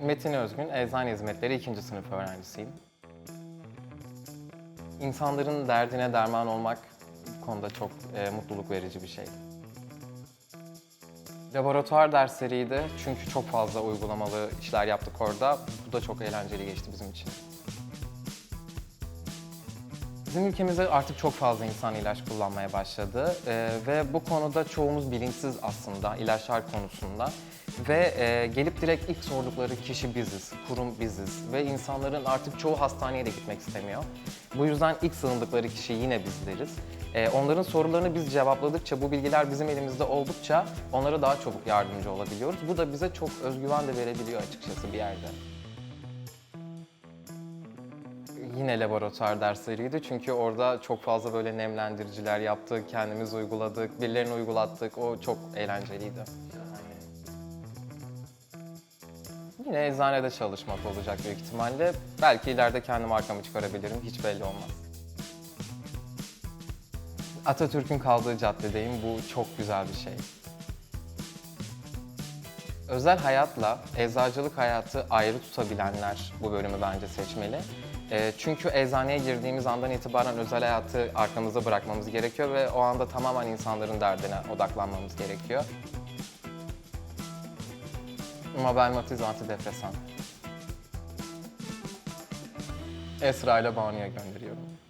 Metin Özgün, Eczane Hizmetleri 2. sınıf öğrencisiyim. İnsanların derdine derman olmak bu konuda çok e, mutluluk verici bir şey. Laboratuvar dersleriydi çünkü çok fazla uygulamalı işler yaptık orada. Bu da çok eğlenceli geçti bizim için. Bizim ülkemizde artık çok fazla insan ilaç kullanmaya başladı Ee, ve bu konuda çoğumuz bilinçsiz aslında ilaçlar konusunda ve e, gelip direkt ilk sordukları kişi biziz, kurum biziz ve insanların artık çoğu hastaneye de gitmek istemiyor. Bu yüzden ilk sığındıkları kişi yine bizleriz. Ee, onların sorularını biz cevapladıkça, bu bilgiler bizim elimizde oldukça onlara daha çabuk yardımcı olabiliyoruz. Bu da bize çok özgüven de verebiliyor açıkçası bir yerde. Yine laboratuvar dersleriydi çünkü orada çok fazla böyle nemlendiriciler yaptık, kendimiz uyguladık, birilerine uygulattık. O çok eğlenceliydi. Yine eczanede çalışmak olacak büyük ihtimalle. Belki ileride kendi markamı çıkarabilirim, hiç belli olmaz. Atatürk'ün kaldığı caddedeyim, bu çok güzel bir şey. Özel hayatla eczacılık hayatı ayrı tutabilenler bu bölümü bence seçmeli. Ee, çünkü eczaneye girdiğimiz andan itibaren özel hayatı arkamızda bırakmamız gerekiyor ve o anda tamamen insanların derdine odaklanmamız gerekiyor. Mobile Matiz antidepresan. Esra ile Banu'ya gönderiyorum.